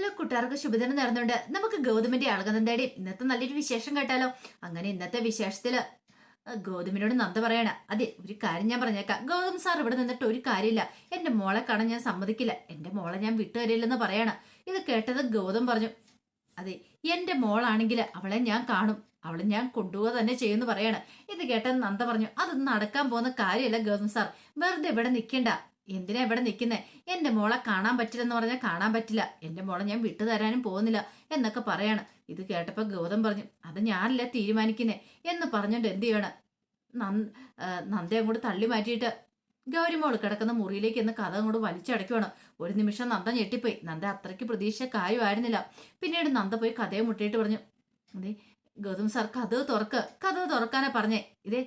എല്ലാ കൂട്ടുകാർക്ക് ശുഭദിനം നേർന്നുകൊണ്ട് നമുക്ക് ഗൗതമിന്റെ ആളുകൾ തേടി ഇന്നത്തെ നല്ലൊരു വിശേഷം കേട്ടാലോ? അങ്ങനെ ഇന്നത്തെ വിശേഷത്തിൽ ഗൗതമിനോട് നന്ദ പറയണ. അതെ ഒരു കാര്യം ഞാൻ പറഞ്ഞേക്കാം. ഗൗതം സാർ ഇവിടെ നിന്നിട്ട് ഒരു കാര്യമില്ല. എന്റെ മോളെ കാണാൻ ഞാൻ സമ്മതിക്കില്ല. എന്റെ മോളെ ഞാൻ വിട്ടുതരില്ലെന്ന് പറയണ. ഇത് കേട്ടത് ഗൗതം പറഞ്ഞു അതെ എന്റെ മോളാണെങ്കിൽ അവളെ ഞാൻ കാണും. അവളെ ഞാൻ കൊണ്ടുപോവുക തന്നെ ചെയ്യുമെന്ന് പറയാണ്. ഇത് കേട്ടത് നന്ദ പറഞ്ഞു അത് നടക്കാൻ പോകുന്ന കാര്യമല്ല ഗൗതം സാർ. വെറുതെ ഇവിടെ നിൽക്കണ്ട. എന്തിനാ ഇവിടെ നിൽക്കുന്നത് എന്റെ മോളെ കാണാൻ പറ്റില്ലെന്ന് പറഞ്ഞാൽ കാണാൻ പറ്റില്ല. എന്റെ മോളെ ഞാൻ വിട്ടു തരാനും പോകുന്നില്ല എന്നൊക്കെ പറയാണ്. ഇത് കേട്ടപ്പോൾ ഗൗതം പറഞ്ഞു അത് ഞാനല്ല തീരുമാനിക്കുന്നേ? എന്ന് പറഞ്ഞോണ്ട് എന്ത് ചെയ്യണം? നന്ദ അങ്ങോട്ട് തള്ളി മാറ്റിയിട്ട് ഗൗരിമോൾ കിടക്കുന്ന മുറിയിലേക്ക് എന്ന് കഥ അങ്ങോട്ട് വലിച്ചടയ്ക്കുവാണ് ഒരു നിമിഷം നന്ദ ഞെട്ടിപ്പോയി. നന്ദ അത്രയ്ക്ക് പ്രതീക്ഷ കാര്യമായിരുന്നില്ല. പിന്നീട് നന്ദ പോയി കഥയെ മുട്ടിയിട്ട് പറഞ്ഞു അതെ ഗൗതം സാർ കഥ തുറക്ക്. കഥ തുറക്കാനാ പറഞ്ഞേ. ഇതേ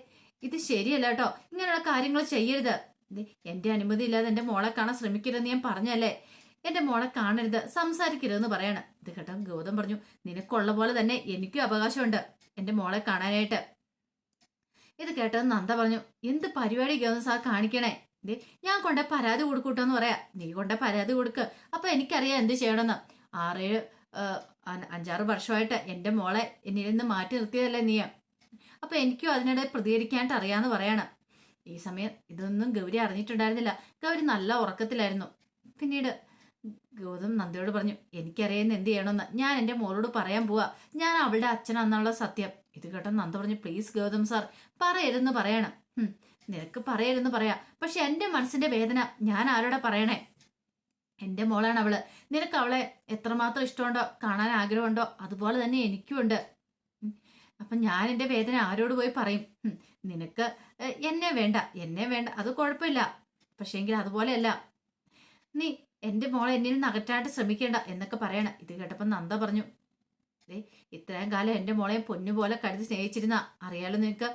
ഇത് ശരിയല്ല കേട്ടോ. ഇങ്ങനെയുള്ള കാര്യങ്ങൾ ചെയ്യരുത്. ദേ, എന്റെ അനുമതി ഇല്ലാതെ എന്റെ മോളെ കാണാൻ ശ്രമിക്കരുതെന്ന് ഞാൻ പറഞ്ഞല്ലേ? എന്റെ മോളെ കാണരുത് സംസാരിക്കരുതെന്ന് പറയാണ്. ഇത് കേട്ടോ ഗൗതം പറഞ്ഞു നിനക്കുള്ള പോലെ തന്നെ എനിക്കും അവകാശമുണ്ട് എന്റെ മോളെ കാണാനായിട്ട്. ഇത് കേട്ടത് നന്ദ പറഞ്ഞു എന്ത് പരിപാടി ഗൗതം സാർ കാണിക്കണേ? ദേ ഞാൻ കൊണ്ട പരാതി കൊടുക്കൂട്ടെന്ന് പറയാ. നീ കൊണ്ട പരാതി കൊടുക്ക്. അപ്പൊ എനിക്കറിയാം എന്ത് ചെയ്യണമെന്ന്. ആറേഴ് അഞ്ചാറ് വർഷമായിട്ട് എന്റെ മോളെ എന്നിൽ നിന്ന് മാറ്റി നിർത്തിയതല്ലേ നീ? അപ്പൊ എനിക്കും അതിനിടെ പ്രതികരിക്കാനായിട്ട് അറിയാന്ന് പറയാണ്. ഈ സമയം ഇതൊന്നും ഗൗരി അറിഞ്ഞിട്ടുണ്ടായിരുന്നില്ല. ഗൗരി നല്ല ഉറക്കത്തിലായിരുന്നു. പിന്നീട് ഗൗതം നന്ദിയോട് പറഞ്ഞു എനിക്കറിയുന്ന എന്ത് ചെയ്യണമെന്ന് ഞാൻ എന്റെ മോളോട് പറയാൻ പോവാ. ഞാൻ അവളുടെ അച്ഛനാന്നുള്ള സത്യം. ഇത് കേട്ടോ നന്ദ പറഞ്ഞു പ്ലീസ് ഗൗതം സാർ പറയരുതെന്ന് പറയണം. നിനക്ക് പറയരുതെന്ന് പറയാ. പക്ഷെ എന്റെ മനസ്സിന്റെ വേദന ഞാൻ ആരോടെ പറയണേ? എന്റെ മോളാണ് അവൾ. നിനക്ക് അവളെ എത്രമാത്രം ഇഷ്ടമുണ്ടോ കാണാൻ ആഗ്രഹമുണ്ടോ അതുപോലെ തന്നെ എനിക്കുമുണ്ട്. അപ്പം ഞാൻ എന്റെ വേദന ആരോട് പോയി പറയും? നിനക്ക് എന്നെ വേണ്ട എന്നെ വേണ്ട അത് കുഴപ്പമില്ല. പക്ഷേങ്കിൽ അതുപോലെയല്ല. നീ എന്റെ മോളെ എന്നിൽ നിന്ന് അകറ്റാനായിട്ട് ശ്രമിക്കേണ്ട എന്നൊക്കെ പറയണ. ഇത് കേട്ടപ്പോൾ നന്ദ പറഞ്ഞു ഏ ഇത്രയും കാലം എന്റെ മോളെ പൊന്നുപോലെ കരുതി സ്നേഹിച്ചിരുന്ന അറിയാലോ നിനക്ക്?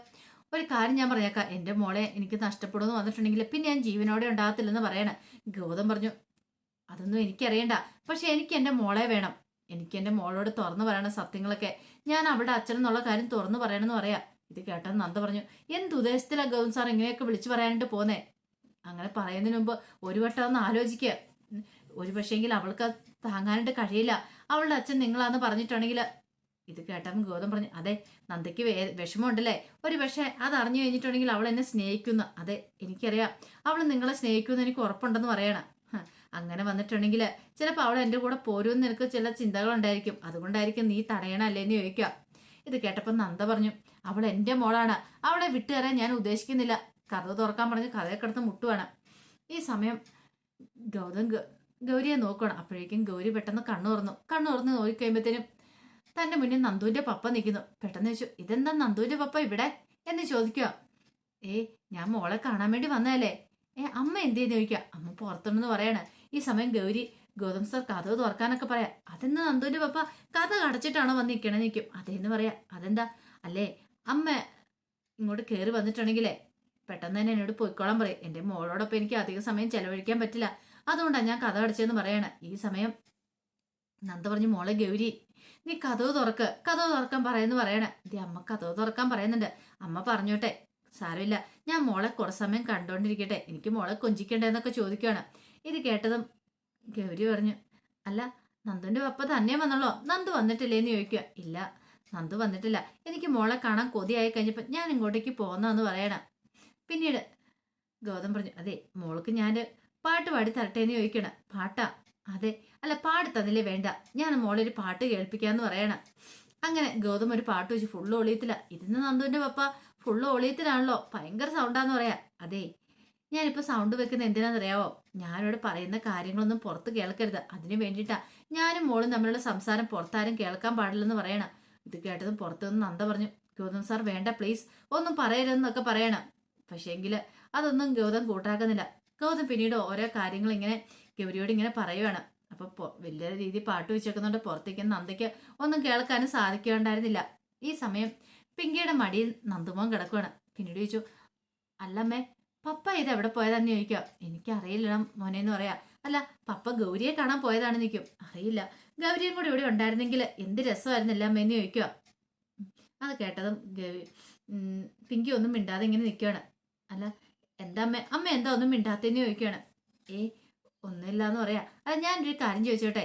ഒരു കാര്യം ഞാൻ പറഞ്ഞേക്കാം. എന്റെ മോളെ എനിക്ക് നഷ്ടപ്പെടുമെന്ന് വന്നിട്ടുണ്ടെങ്കിൽ പിന്നെ ഞാൻ ജീവനോടെ ഉണ്ടാകത്തില്ലെന്ന് പറയണം. ഗൗതം പറഞ്ഞു അതൊന്നും എനിക്കറിയണ്ട. പക്ഷെ എനിക്ക് എന്റെ മോളെ വേണം. എനിക്ക് എന്റെ മോളോട് തുറന്നു പറയണ സത്യങ്ങളൊക്കെ. ഞാൻ അവിടെ അച്ഛനെന്നുള്ള കാര്യം തുറന്നു പറയണമെന്ന് പറയാം. ഇത് കേട്ടത് നന്ദ പറഞ്ഞു എന്ത് ഉദ്ദേശത്തിലാ ഗൗതം സാർ ഇങ്ങനെയൊക്കെ വിളിച്ചു പറയാനായിട്ട് പോന്നേ? അങ്ങനെ പറയുന്നതിന് മുമ്പ് ഒരു വട്ടം ഒന്ന് ആലോചിക്കുക ഒരു പക്ഷേങ്കിൽ അവൾക്ക് താങ്ങാനായിട്ട് കഴിയില്ല. അവളുടെ അച്ഛൻ നിങ്ങളാന്ന് പറഞ്ഞിട്ടുണ്ടെങ്കിൽ ഇത് കേട്ടവൻ ഗൗതം പറഞ്ഞു അതെ നന്ദയ്ക്ക് വേ വിഷമമുണ്ടല്ലേ? ഒരു പക്ഷേ അത് അറിഞ്ഞു കഴിഞ്ഞിട്ടുണ്ടെങ്കിൽ അവൾ എന്നെ സ്നേഹിക്കുന്നു. അതെ എനിക്കറിയാം. അവൾ നിങ്ങളെ സ്നേഹിക്കുമെന്ന് എനിക്ക് ഉറപ്പുണ്ടെന്ന് പറയണം. അങ്ങനെ വന്നിട്ടുണ്ടെങ്കിൽ ചിലപ്പോൾ അവൾ എന്റെ കൂടെ പോരുമെന്ന് നിനക്ക് ചില ചിന്തകളുണ്ടായിരിക്കും. അതുകൊണ്ടായിരിക്കും നീ തടയണല്ലേ എന്ന് ചോദിക്കുക. ഇത് കേട്ടപ്പോൾ നന്ദ പറഞ്ഞു അവൾ എന്റെ മോളാണ്. അവളെ വിട്ടുതരാൻ ഞാൻ ഉദ്ദേശിക്കുന്നില്ല. കഥ തുറക്കാൻ പറഞ്ഞ് കഥയെ കിടന്ന് മുട്ടുവാണ്. ഈ സമയം ഗൗതം ഗൗരിയെ നോക്കണം അപ്പോഴേക്കും ഗൗരി പെട്ടെന്ന് കണ്ണു തുറന്നു കണ്ണു തുറന്ന് നോക്കിക്കഴിയുമ്പോഴത്തേനും തന്റെ മുന്നിൽ നന്ദുവിന്റെ പപ്പ നിൽക്കുന്നു. പെട്ടെന്ന് ചോദിച്ചു ഇതെന്താ നന്ദുവിന്റെ പപ്പ ഇവിടെ? എന്ന് ചോദിക്കുക. ഏ ഞാൻ മോളെ കാണാൻ വേണ്ടി വന്നതല്ലേ? ഏ അമ്മ എന്ത് ചോദിക്കുക? അമ്മ പുറത്തുണ്ടെന്ന് പറയാണ്. ഈ സമയം ഗൗരി ഗൗതം സർ കഥ തുറക്കാനൊക്കെ പറയാം അതെന്ന് നന്ദുവിന്റെ പപ്പ കഥ അടച്ചിട്ടാണോ വന്ന് നിൽക്കണേ നിൽക്കും അതേന്ന് പറയാ അതെന്താ? അല്ലേ അമ്മ ഇങ്ങോട്ട് കയറി വന്നിട്ടുണ്ടെങ്കിലേ പെട്ടെന്ന് തന്നെ എന്നോട് പോയിക്കോളാൻ പറയും. എന്റെ മോളോടൊപ്പം എനിക്ക് അധികം സമയം ചെലവഴിക്കാൻ പറ്റില്ല. അതുകൊണ്ടാണ് ഞാൻ കഥ അടച്ചതെന്ന് പറയണേ. ഈ സമയം നന്ദ പറഞ്ഞു മോളെ ഗൗരി നീ കഥവ് തുറക്ക്. കഥവ് തുറക്കാൻ പറയുന്നു പറയണേ. ഇത് അമ്മ കഥവ് തുറക്കാൻ പറയുന്നുണ്ട്. അമ്മ പറഞ്ഞോട്ടെ സാരമില്ല. ഞാൻ മോളെ കുറച്ച് സമയം കണ്ടോണ്ടിരിക്കട്ടെ. എനിക്ക് മോളെ കൊഞ്ചിക്കണ്ടെന്നൊക്കെ ചോദിക്കുകയാണ് ഇത് കേട്ടതും ഗൗരി പറഞ്ഞു അല്ല നന്ദുവിന്റെ പപ്പ തന്നെ വന്നല്ലോ നന്ദു വന്നിട്ടില്ലേന്ന് ചോദിക്കുക ഇല്ല നന്ദു വന്നിട്ടില്ല. എനിക്ക് മോളെ കാണാൻ കൊതിയായി കഴിഞ്ഞപ്പോൾ ഞാൻ ഇങ്ങോട്ടേക്ക് പോകുന്നതെന്ന് പറയണം. പിന്നീട് ഗൗതം പറഞ്ഞു അതെ മോൾക്ക് ഞാൻ പാട്ട് പാടി തരട്ടെ എന്ന് ചോദിക്കണം. പാട്ടാ? അതെ. അല്ല പാടി തന്നില്ലേ വേണ്ട. ഞാൻ മോളൊരു പാട്ട് കേൾപ്പിക്കാന്ന് പറയണം. അങ്ങനെ ഗൗതം ഒരു പാട്ട് വെച്ച് ഫുള്ള് ഒളിയത്തില്ല ഇതിന്ന് നന്ദുവിന്റെ പപ്പ? ഫുള്ള് ഒളിയത്തിലാണല്ലോ. ഭയങ്കര സൗണ്ടാന്ന് പറയാ. അതെ. ഞാനിപ്പോൾ സൗണ്ട് വെക്കുന്ന എന്തിനാണെന്നറിയാവോ ഞാനിവിടെ പറയുന്ന കാര്യങ്ങളൊന്നും പുറത്ത് കേൾക്കരുത്. അതിനു വേണ്ടിയിട്ടാ ഞാനും മോളും തമ്മിലുള്ള സംസാരം പുറത്താരും കേൾക്കാൻ പാടില്ലെന്ന് പറയണം. ഇത് കേട്ടതും പുറത്തുനിന്ന് നന്ദ പറഞ്ഞു ഗൗതം സാർ വേണ്ട പ്ലീസ് ഒന്നും പറയരുതെന്നൊക്കെ പറയണം. പക്ഷേങ്കിൽ അതൊന്നും ഗൗതം കൂട്ടാക്കുന്നില്ല. ഗൗതം പിന്നീട് ഓരോ കാര്യങ്ങൾ ഇങ്ങനെ ഗൗരിയോട് ഇങ്ങനെ പറയുവാണ്. അപ്പോൾ വലിയ രീതിയിൽ പാട്ട് വെച്ചേക്കുന്നുണ്ട് പുറത്തേക്ക് നന്ദയ്ക്ക് ഒന്നും കേൾക്കാനും സാധിക്കുകയുണ്ടായിരുന്നില്ല ഈ സമയം പിങ്കിയുടെ മടിയിൽ നന്ദുമോൻ കിടക്കുകയാണ് പിന്നീട് ചോദിച്ചു അല്ലമ്മേ പപ്പ ഇത് എവിടെ പോയതാന്ന് ചോദിക്കുക എനിക്കറിയില്ല മോനെ എന്ന് പറയാ. അല്ല പപ്പ ഗൗരിയെ കാണാൻ പോയതാണെന്ന് നിൽക്കും അറിയില്ല. ഗൗരിയും കൂടി ഇവിടെ ഉണ്ടായിരുന്നെങ്കിൽ എന്ത് രസമായിരുന്നില്ല അമ്മേന്ന് ചോദിക്കുക അത് കേട്ടതും ഗൗരി പിങ്കി ഒന്നും മിണ്ടാതെ ഇങ്ങനെ നിൽക്കുകയാണ് അല്ല എന്താ അമ്മ അമ്മ എന്താ ഒന്നും മിണ്ടാത്തേന്ന് ചോദിക്കുകയാണ് ഏ ഒന്നുമില്ല എന്ന് പറയാ. അത് ഞാനൊരു കാര്യം ചോദിച്ചോട്ടെ?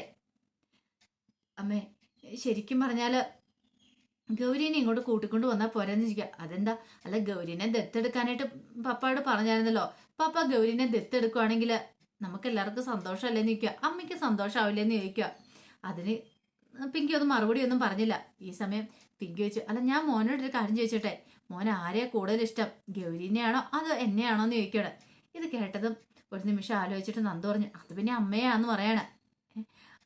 അമ്മേ ശരിക്കും പറഞ്ഞാൽ ഗൗരീനെ ഇങ്ങോട്ട് കൂട്ടിക്കൊണ്ട് വന്നാൽ പോരാന്ന് ചോദിക്കുക അതെന്താ? അല്ല ഗൗരീനെ ദത്തെടുക്കാനായിട്ട് പപ്പയോട് പറഞ്ഞായിരുന്നല്ലോ. പപ്പ ഗൗരീനെ ദത്തെടുക്കുവാണെങ്കിൽ നമുക്ക് എല്ലാവർക്കും സന്തോഷമല്ലേന്ന് ചോദിക്കുക അമ്മയ്ക്ക് സന്തോഷമാവില്ലെന്ന് ചോദിക്കുക അതിന് പിങ്കി ഒന്നും മറുപടി ഒന്നും പറഞ്ഞില്ല. ഈ സമയം പിങ്കി ചോദിച്ചു അല്ല ഞാൻ മോനോട് ഒരു കാര്യം ചോദിച്ചോട്ടെ? മോൻ ആരെയാ കൂടുതൽ ഇഷ്ടം ഗൗരീനെയാണോ അതോ എന്നെയാണോ എന്ന് ചോദിക്കണം. ഇത് കേട്ടതും ഒരു നിമിഷം ആലോചിച്ചിട്ട് നന്ദു പറഞ്ഞു അത് പിന്നെ അമ്മയാന്ന് പറയാണ്.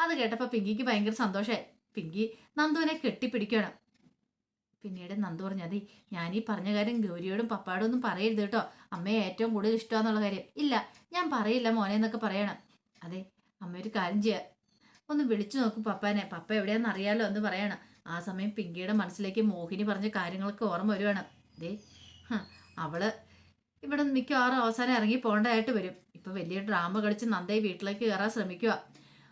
അത് കേട്ടപ്പോൾ പിങ്കിക്ക് ഭയങ്കര സന്തോഷമായി പിങ്കി നന്ദുവിനെ കെട്ടിപ്പിടിക്കണം പിന്നീട് നന്ദു പറഞ്ഞു അതെ ഈ പറഞ്ഞ കാര്യം ഗൗരിയോടും പപ്പായോടും ഒന്നും പറയരുത് കേട്ടോ. അമ്മയെ ഏറ്റവും കൂടുതൽ ഇഷ്ടമാണെന്നുള്ള കാര്യം. ഇല്ല ഞാൻ പറയില്ല മോനെ എന്നൊക്കെ പറയണം. അതെ അമ്മ ഒരു കാര്യം ചെയ്യുക ഒന്ന് വിളിച്ചു നോക്കും പപ്പാനെ. പപ്പ എവിടെയാണെന്ന് അറിയാലോ എന്ന് പറയണം. ആ സമയം പിങ്കിയുടെ മനസ്സിലേക്ക് മോഹിനി പറഞ്ഞ കാര്യങ്ങളൊക്കെ ഓർമ്മ വരുവാണ്. ദേ അവൾ ഇവിടെ മിക്കവാറും അവസാനം ഇറങ്ങി പോകേണ്ടതായിട്ട് വരും. ഇപ്പൊ വലിയ ഡ്രാമ കളിച്ച് നന്ദയെ വീട്ടിലേക്ക് കയറാൻ ശ്രമിക്കുക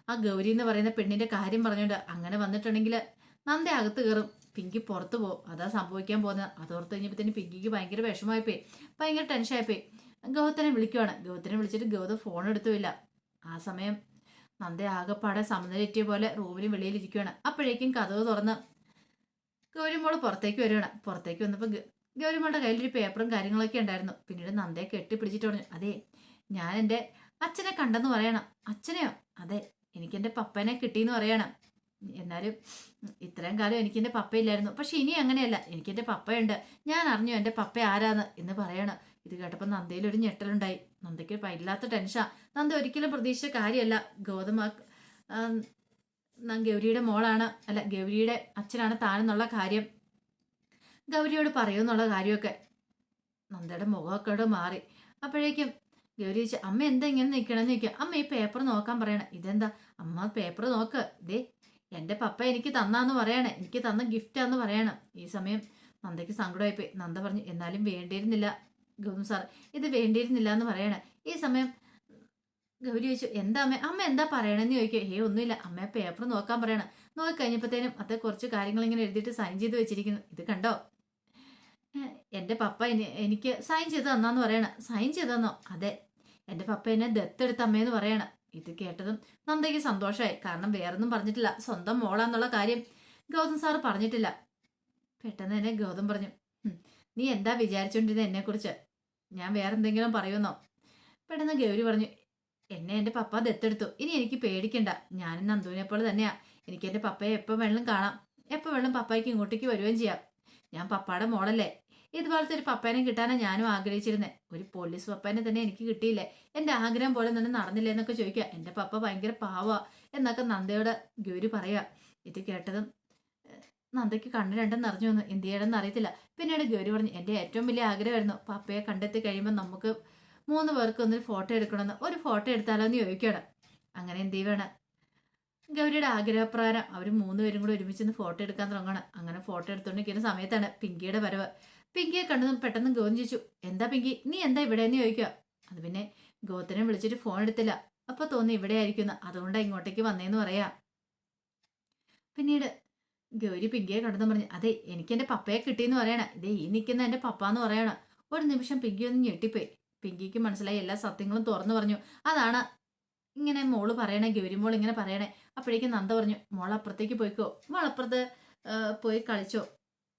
ആ ഗൗരി എന്ന് പറയുന്ന പെണ്ണിന്റെ കാര്യം പറഞ്ഞുകൊണ്ട് അങ്ങനെ വന്നിട്ടുണ്ടെങ്കിൽ നന്ദ അകത്ത് കയറും. പിങ്കി പുറത്തു പോകും. അതാ സംഭവിക്കാൻ പോകുന്നത്. അതോർത്ത് കഴിഞ്ഞപ്പോഴത്തേന് പിങ്കിക്ക് ഭയങ്കര വിഷമമായിപ്പോയി ഭയങ്കര ടെൻഷനായിപ്പോയി ഗൗതനെ വിളിക്കുവാണ്. ഗൗതനെ വിളിച്ചിട്ട് ഗൗതം ഫോൺ എടുത്തുമില്ല. ആ സമയം നന്ദ ആകെപ്പാടെ സമനിലെറ്റിയ പോലെ റൂമിന് വെളിയിലിരിക്കുകയാണ് അപ്പോഴേക്കും കഥവ് തുറന്ന് ഗൗരിമോൾ പുറത്തേക്ക് വരികയാണ്. പുറത്തേക്ക് വന്നപ്പോൾ ഗൗരിമോളുടെ കയ്യിലൊരു പേപ്പറും കാര്യങ്ങളൊക്കെ ഉണ്ടായിരുന്നു. പിന്നീട് നന്ദയെ കെട്ടിപ്പിടിച്ചിട്ട് പറഞ്ഞു അതെ ഞാൻ എന്റെ അച്ഛനെ കണ്ടെന്ന് പറയണം. അച്ഛനെയോ? അതെ എനിക്ക് എന്റെ പപ്പനെ കിട്ടിയെന്ന് പറയണം. എന്നാലും ഇത്രയും കാലം എനിക്ക് എന്റെ പപ്പയില്ലായിരുന്നു. പക്ഷെ ഇനി അങ്ങനെയല്ല. എനിക്ക് എന്റെ പപ്പയുണ്ട്. ഞാൻ അറിഞ്ഞു എന്റെ പപ്പ ആരാന്ന് എന്ന് പറയണം. ഇത് കേട്ടപ്പോൾ നന്ദയിൽ ഒരു ഞെട്ടലുണ്ടായി. നന്ദയ്ക്ക് ഇല്ലാത്ത ടെൻഷനാ നന്ദ ഒരിക്കലും പ്രതീക്ഷിച്ച കാര്യമല്ല. ഗൗതമ ഗൗരിയുടെ മോളാണ്. അല്ല ഗൗരിയുടെ അച്ഛനാണ് താനെന്നുള്ള കാര്യം. ഗൗരിയോട് പറയുമെന്നുള്ള കാര്യമൊക്കെ. നന്ദയുടെ മുഖമൊക്കെ മാറി. അപ്പോഴേക്കും ഗൗരി ചോദിച്ചു അമ്മ എന്താ ഇങ്ങനെ നിൽക്കണമെന്ന് ചോദിക്കുക അമ്മ ഈ പേപ്പർ നോക്കാൻ പറയണം. ഇതെന്താ? അമ്മ പേപ്പർ നോക്ക്. ദേ എന്റെ പപ്പ എനിക്ക് തന്നാന്ന് പറയണേ. എനിക്ക് തന്ന ഗിഫ്റ്റാന്ന് പറയണം. ഈ സമയം നന്ദയ്ക്ക് സങ്കടമായിപ്പോയി. നന്ദ പറഞ്ഞു എന്നാലും വേണ്ടിയിരുന്നില്ല. ഗൗതം സാർ ഇത് വേണ്ടിയിരുന്നില്ല എന്ന് പറയണേ. ഈ സമയം ഗൗരി ചോദിച്ചു എന്താ അമ്മ? അമ്മ എന്താ പറയണെന്ന് ചോദിക്കുക ഹേ ഒന്നുമില്ല. അമ്മ പേപ്പർ നോക്കാൻ പറയണം. നോക്കി കഴിഞ്ഞപ്പോഴത്തേനും അത് കുറച്ച് കാര്യങ്ങൾ ഇങ്ങനെ എഴുതിയിട്ട് സൈൻ ചെയ്ത് വെച്ചിരിക്കുന്നു. ഇത് കണ്ടോ? എന്റെ പപ്പ എനിക്ക് സൈൻ ചെയ്ത് തന്നാന്ന് പറയണം. സൈൻ ചെയ്ത് തന്നോ? അതെ. എന്റെ പപ്പ എന്നെ ദത്തെടുത്ത അമ്മയെന്ന് പറയണം. ഇത് കേട്ടതും നന്ദയ്ക്ക് സന്തോഷമായി. കാരണം വേറൊന്നും പറഞ്ഞിട്ടില്ല. സ്വന്തം മോളാന്നുള്ള കാര്യം ഗൗതം സാറ് പറഞ്ഞിട്ടില്ല. പെട്ടെന്ന് തന്നെ ഗൗതം പറഞ്ഞു നീ എന്താ വിചാരിച്ചോണ്ടിരുന്നത് എന്നെക്കുറിച്ച്? ഞാൻ വേറെന്തെങ്കിലും പറയുമെന്നോ പെട്ടെന്ന് ഗൗരി പറഞ്ഞു എന്നെ എന്റെ പപ്പ ദത്തെടുത്തു. ഇനി എനിക്ക് പേടിക്കണ്ട. ഞാനും നന്ദുവിനെ പോലെ തന്നെയാ. എനിക്ക് എന്റെ പപ്പയെ എപ്പോൾ വേണം കാണാം. എപ്പോൾ വേണം പപ്പായ്ക്ക് ഇങ്ങോട്ടേക്ക് വരികയും ചെയ്യാം. ഞാൻ പപ്പയുടെ മോളല്ലേ. ഇതുപോലത്തെ ഒരു പപ്പേനെ കിട്ടാനാണ് ഞാനും ആഗ്രഹിച്ചിരുന്നത് ഒരു പോലീസ് പപ്പേനെ തന്നെ എനിക്ക് കിട്ടിയില്ലേ? എന്റെ ആഗ്രഹം പോലെ തന്നെ നടന്നില്ല എന്നൊക്കെ ചോദിക്കുക. എന്റെ പപ്പ ഭയങ്കര പാവാ എന്നൊക്കെ നന്ദയോട് ഗൗരി പറയുക. ഇത് കേട്ടതും നന്ദയ്ക്ക് കണ്ണ് രണ്ടും നിറഞ്ഞു വന്നു. എന്ത് ചെയ്യണമെന്ന് അറിയത്തില്ല. പിന്നീട് ഗൗരി പറഞ്ഞു എന്റെ ഏറ്റവും വലിയ ആഗ്രഹമായിരുന്നു പപ്പയെ കണ്ടെത്തി കഴിയുമ്പോൾ നമുക്ക് മൂന്ന് പേർക്ക് ഒന്നൊരു ഫോട്ടോ എടുക്കണമെന്ന്. ഒരു ഫോട്ടോ എടുത്താലോ എന്ന് അങ്ങനെ എന്ത് ചെയ്യണം ഗൗരിയുടെ ആഗ്രഹപ്രകാരം അവർ മൂന്ന് പേരും കൂടെ ഒരുമിച്ച് ഫോട്ടോ എടുക്കാൻ തുടങ്ങണം അങ്ങനെ ഫോട്ടോ എടുത്തുകൊണ്ടിരിക്കുന്ന സമയത്താണ് പിങ്കിയുടെ വരവ്. പിങ്കിയെ കണ്ടതും പെട്ടെന്ന് ഗോവൻ ചോദിച്ചു എന്താ പിങ്കി? നീ എന്താ ഇവിടെ എന്ന് ചോദിക്കുക? അത് പിന്നെ ഗോത്തനെ വിളിച്ചിട്ട് ഫോൺ എടുത്തില്ല. അപ്പൊ തോന്നി ഇവിടെ ആയിരിക്കുന്നു അതുകൊണ്ടാണ് ഇങ്ങോട്ടേക്ക് വന്നേന്ന് പറയാ. പിന്നീട് ഗൗരി പിങ്കിയെ കണ്ടെന്ന് പറഞ്ഞു അതെ എനിക്ക് എന്റെ പപ്പയെ കിട്ടിയെന്ന് പറയണം. ഇതേ ഈ നിൽക്കുന്ന എന്റെ പപ്പ എന്ന് പറയണം. ഒരു നിമിഷം പിങ്കി ഒന്ന് ഞെട്ടിപ്പോയി. പിങ്കിക്ക് മനസ്സിലായി എല്ലാ സത്യങ്ങളും തുറന്നു പറഞ്ഞു. അതാണ് ഇങ്ങനെ മോൾ പറയണേ ഗൗരി മോൾ ഇങ്ങനെ പറയണേ. അപ്പോഴേക്കും നന്ദ പറഞ്ഞു മോൾ അപ്പുറത്തേക്ക് പോയിക്കോ. മോൾ അപ്പുറത്ത് പോയി കളിച്ചോ.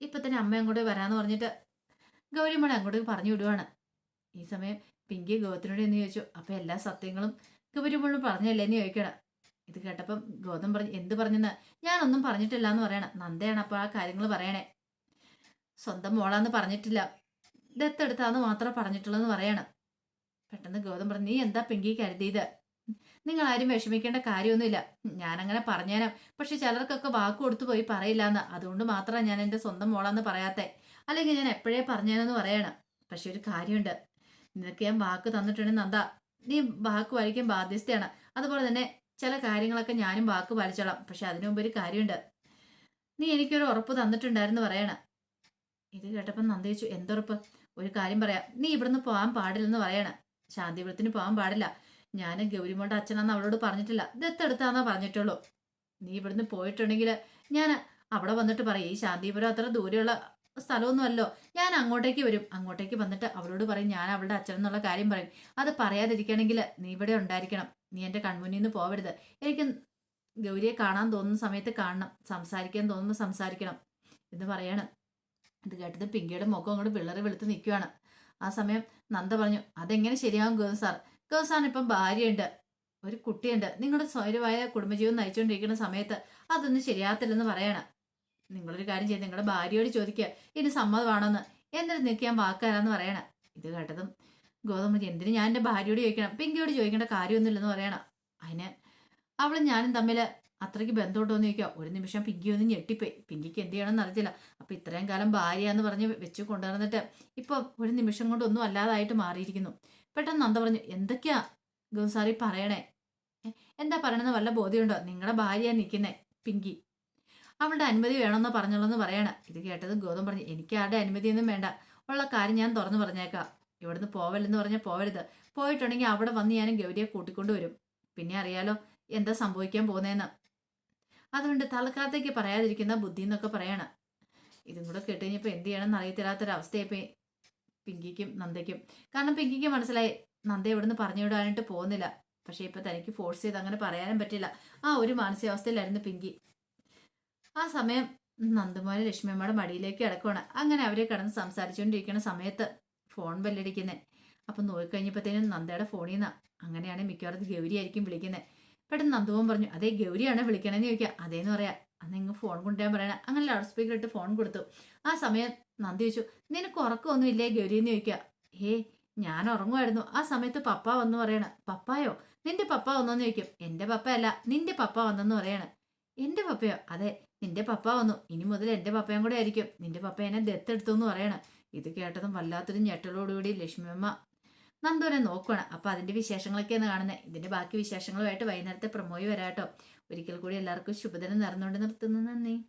ഇപ്പൊ തന്നെ അമ്മ അങ്ങോട്ട് വരാന്ന് പറഞ്ഞിട്ട് ഗൗരി മോളെ അങ്ങോട്ട് പറഞ്ഞു വിടുവാണ്. ഈ സമയം പിങ്കി ഗൗതത്തിനോട് എന്ന് ചോദിച്ചു അപ്പൊ എല്ലാ സത്യങ്ങളും ഗൗരി മോളും പറഞ്ഞല്ലേ എന്ന് ചോദിക്കണം ഇത് കേട്ടപ്പം ഗോതം പറഞ്ഞു എന്ത് പറഞ്ഞെന്ന്? ഞാനൊന്നും പറഞ്ഞിട്ടില്ല എന്ന് പറയണം. നന്ദയാണ് അപ്പോൾ ആ കാര്യങ്ങൾ പറയണേ. സ്വന്തം മോളാന്ന് പറഞ്ഞിട്ടില്ല. ദത്തെടുത്താന്ന് മാത്രമേ പറഞ്ഞിട്ടുള്ളൂ എന്ന് പറയണം. പെട്ടെന്ന് ഗോതം പറഞ്ഞു നീ എന്താ പിങ്കി കരുതിയത്? നിങ്ങൾ ആരും വിഷമിക്കേണ്ട കാര്യമൊന്നുമില്ല. ഞാനങ്ങനെ പറഞ്ഞേനാം പക്ഷെ ചിലർക്കൊക്കെ വാക്ക് കൊടുത്തു പോയി പറയില്ലാന്ന്. അതുകൊണ്ട് മാത്രമാണ് ഞാൻ എന്റെ സ്വന്തം മോളാന്ന് പറയാത്തെ. അല്ലെങ്കിൽ ഞാൻ എപ്പോഴേ പറഞ്ഞേനെന്ന് പറയണം. പക്ഷെ ഒരു കാര്യമുണ്ട്. നിനക്ക് ഞാൻ വാക്ക് തന്നിട്ടുണ്ടെങ്കിൽ നന്ദ. നീ വാക്ക് വായിക്കാൻ ബാധ്യസ്ഥയാണ്. അതുപോലെ തന്നെ ചില കാര്യങ്ങളൊക്കെ ഞാനും വാക്ക് പാലിച്ചോളാം. പക്ഷെ അതിനു മുമ്പ് ഒരു കാര്യമുണ്ട്. നീ എനിക്കൊരു ഉറപ്പ് തന്നിട്ടുണ്ടായിരുന്നു പറയണ. ഇത് കേട്ടപ്പോൾ നന്ദിച്ചു എന്തുറപ്പ്? ഒരു കാര്യം പറയാം. നീ ഇവിടുന്ന് പോകാൻ പാടില്ലെന്ന് പറയണ. ശാന്തിപുരത്തിന് പോകാൻ പാടില്ല. ഞാൻ ഗൗരിമോളുടെ അച്ഛനാന്ന് അവളോട് പറഞ്ഞിട്ടില്ല. ദത്തെടുത്താന്നാ പറഞ്ഞിട്ടുള്ളൂ. നീ ഇവിടുന്ന് പോയിട്ടുണ്ടെങ്കിൽ ഞാൻ അവിടെ വന്നിട്ട് പറയും. ഈ ശാന്തിപുരം അത്ര ദൂരെയുള്ള സ്ഥലമൊന്നുമല്ലോ. ഞാൻ അങ്ങോട്ടേക്ക് വരും. അങ്ങോട്ടേക്ക് വന്നിട്ട് അവളോട് പറയും ഞാൻ അവളുടെ അച്ഛൻ എന്നുള്ള കാര്യം പറയും. അത് പറയാതിരിക്കണമെങ്കിൽ നീ ഇവിടെ ഉണ്ടായിരിക്കണം. നീ എന്റെ കൺമുന്നിൽ നിന്ന് പോവരുത്. എനിക്ക് ഗൗരിയെ കാണാൻ തോന്നുന്ന സമയത്ത് കാണണം. സംസാരിക്കാൻ തോന്നുമ്പോൾ സംസാരിക്കണം. എന്ന് പറയാണ്. ഇത് കേട്ടത് പിങ്കിയുടെ മുഖം അങ്ങോട്ട് വിളറി വെളുത്ത് നിൽക്കുകയാണ്. ആ സമയം നന്ദ പറഞ്ഞു അതെങ്ങനെ ശരിയാകും ഗൗതം സാർ? ഗൗതം സാറിന് ഇപ്പം ഭാര്യയുണ്ട്. ഒരു കുട്ടിയുണ്ട്. നിങ്ങളുടെ സ്വയമായ കുടുംബജീവിതം നയിച്ചുകൊണ്ടിരിക്കുന്ന സമയത്ത് അതൊന്നും ശരിയാകത്തില്ലെന്ന് പറയണം. നിങ്ങളൊരു കാര്യം ചെയ്ത് നിങ്ങളുടെ ഭാര്യയോട് ചോദിക്കുക ഇനി സമ്മതമാണോന്ന് എന്നിട്ട് നിൽക്കാൻ വാക്കാരാന്ന് പറയണം. ഇത് കേട്ടതും ഗോതമ്പ് എന്തിനു ഞാൻ എന്റെ ഭാര്യയോട് ചോദിക്കണം? പിങ്കിയോട് ചോദിക്കേണ്ട കാര്യമൊന്നുമില്ലെന്ന് പറയണം. അതിന് അവളും ഞാനും തമ്മിൽ അത്രയ്ക്ക് ബന്ധമുണ്ടോ എന്ന് ചോദിക്കുക ഒരു നിമിഷം പിങ്കി ഒന്ന് ഞെട്ടിപ്പോയി. പിങ്കിക്ക് എന്ത് ചെയ്യണമെന്ന് അറിയില്ല അപ്പം ഇത്രയും കാലം ഭാര്യ എന്ന് പറഞ്ഞ് വെച്ച് കൊണ്ടുവന്നിട്ട് ഇപ്പോൾ ഒരു നിമിഷം കൊണ്ട് ഒന്നും അല്ലാതായിട്ട് മാറിയിരിക്കുന്നു. പെട്ടെന്ന് നന്ദ പറഞ്ഞു എന്തൊക്കെയാ ഗൗസാറി പറയണേ? എന്താ പറയണമെന്ന് വല്ല ബോധ്യമുണ്ടോ? നിങ്ങളുടെ ഭാര്യ നിൽക്കുന്നേ പിങ്കി. അവളുടെ അനുമതി വേണമെന്ന് പറഞ്ഞോളെന്ന് പറയണ. ഇത് കേട്ടതും ഗൗതം പറഞ്ഞു എനിക്ക് ആരുടെ അനുമതിയൊന്നും വേണ്ട. ഉള്ള കാര്യം ഞാൻ തുറന്നു പറഞ്ഞേക്കാം. ഇവിടുന്ന് പോവല്ലെന്ന് പറഞ്ഞാൽ പോവരുത്. പോയിട്ടുണ്ടെങ്കിൽ അവിടെ വന്ന് ഞാൻ ഗൗരിയെ കൂട്ടിക്കൊണ്ടുവരും പിന്നെ അറിയാലോ എന്താ സംഭവിക്കാൻ പോകുന്നതെന്ന് അതുകൊണ്ട് തൽക്കാലത്തേക്ക് പറയാതിരിക്കുന്ന ബുദ്ധി എന്നൊക്കെ പറയണം. ഇതും കൂടെ കേട്ടുകഴിഞ്ഞപ്പോൾ എന്ത് ചെയ്യണമെന്ന് അറിയത്തില്ലാത്തൊരവസ്ഥയായി പിങ്കിക്കും നന്ദയ്ക്കും. കാരണം പിങ്കിക്ക് മനസ്സിലായി നന്ദ ഇവിടുന്ന് പറഞ്ഞു വിടാനായിട്ട് പോകുന്നില്ല. പക്ഷേ ഇപ്പം തനിക്ക് ഫോഴ്സ് ചെയ്ത് അങ്ങനെ പറയാനും പറ്റില്ല. ആ ഒരു മാനസികാവസ്ഥയിലായിരുന്നു പിങ്കി. ആ സമയം നന്ദുമാരെ ലക്ഷ്മിയമ്മയുടെ മടിയിലേക്ക് കിടക്കുവാണ്. അങ്ങനെ അവരെ കിടന്ന് സംസാരിച്ചുകൊണ്ടിരിക്കുന്ന സമയത്ത് ഫോൺ ബെല്ലടിക്കുന്നത് അപ്പം നോക്കിക്കഴിഞ്ഞപ്പോഴത്തേനും നന്ദയുടെ ഫോണിൽ നിന്ന് അങ്ങനെയാണ് മിക്കവാറും ഗൗരിയായിരിക്കും വിളിക്കുന്നത് പെട്ടെന്ന് നന്ദുവൻ പറഞ്ഞു അതേ ഗൗരിയാണ് വിളിക്കണമെന്ന് ചോദിക്കുക അതേന്ന് പറയാം. അന്ന് ഇങ്ങ് ഫോൺ കൊണ്ടുവരാൻ പറയണേ. അങ്ങനെ ലൗഡ് സ്പീക്കർ ഇട്ട് ഫോൺ കൊടുത്തു. ആ സമയം നന്ദി ചോദിച്ചു നിനക്ക് ഉറക്കമൊന്നും ഇല്ലേ ഗൗരി എന്ന് ചോദിക്കുക ഏ ഞാൻ ഉറങ്ങുമായിരുന്നു. ആ സമയത്ത് പപ്പ വന്ന് പറയണ പപ്പായോ? നിന്റെ പപ്പ വന്നോന്ന് ചോദിക്കും. എന്റെ പപ്പയല്ല നിന്റെ പപ്പ വന്നെന്ന് പറയണ. എന്റെ പപ്പയോ? അതെ നിന്റെ പപ്പ വന്നു. ഇനി മുതൽ എന്റെ പപ്പയും കൂടെ ആയിരിക്കും. നിന്റെ പപ്പ എന്നെ ദത്തെടുത്തു എന്ന് പറയണം. ഇത് കേട്ടതും വല്ലാത്തൊരു ഞെട്ടലോടുകൂടി ലക്ഷ്മിയമ്മ നന്ദുവിനെ നോക്കുകയാണ് അപ്പൊ അതിന്റെ വിശേഷങ്ങളൊക്കെയാണ് കാണുന്നത് ഇതിന്റെ ബാക്കി വിശേഷങ്ങളുമായിട്ട് വൈകുന്നേരത്തെ പ്രമോയി വരാട്ടോ. ഒരിക്കൽ കൂടി എല്ലാവർക്കും ശുഭദിനം നിറഞ്ഞുകൊണ്ട് നിർത്തുന്നു. നന്ദി.